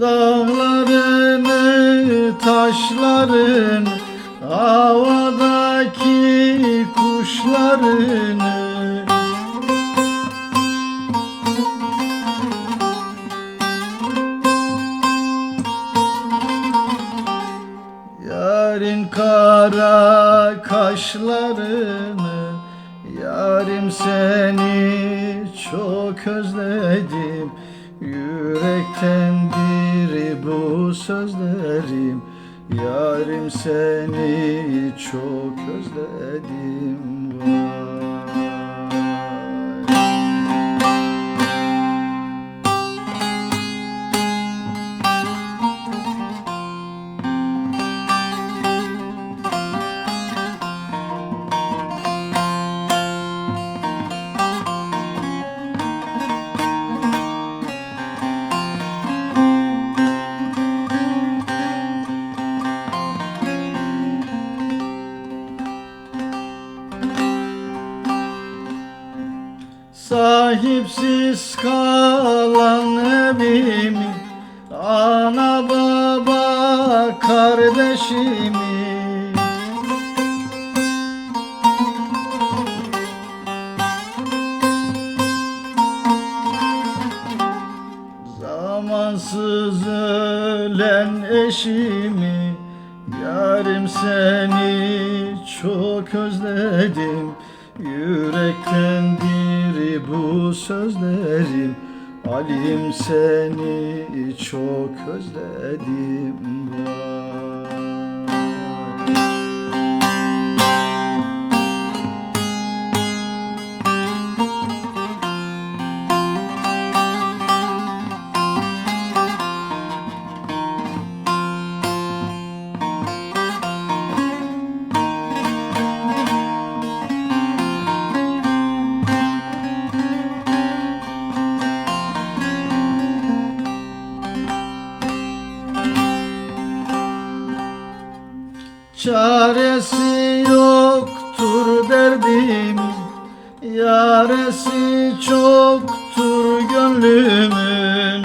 Dağlarını, taşlarını Havadaki kuşlarını Yarın kara kaşlarını Yarim seni çok özledim. Yürektendir bu sözlerim Yarim seni çok özledim vay. Sahipsiz kalan evimi Ana baba kardeşimi. Zamansız ölen eşimi Yarim seni çok özledim Yürektendir bu sözlerim Alim seni çok özledim vay. Çaresi yoktur derdim Yaresi çoktur gönlümün.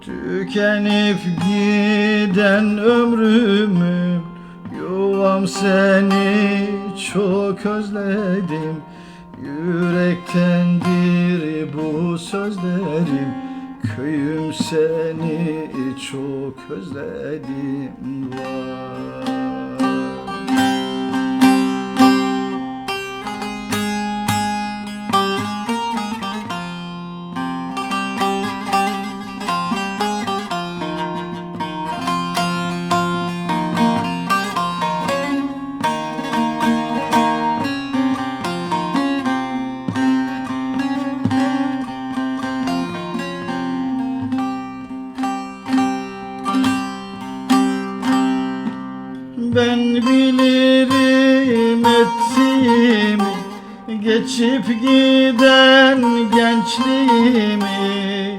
Tükenip giden ömrümü Yuvam seni çok özledim Yürektendir bu sözlerim Köyüm seni çok özledim vay. Ben bilirim ettiğimi Geçip giden gençliğimi.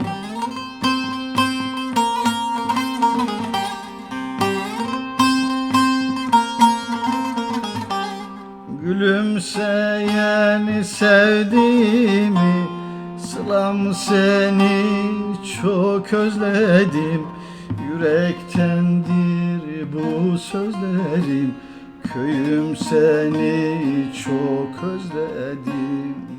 Gülümseyen sevdiğimi Sılam seni çok özledim. Yürektendir bu sözlerim Köyüm seni çok özledim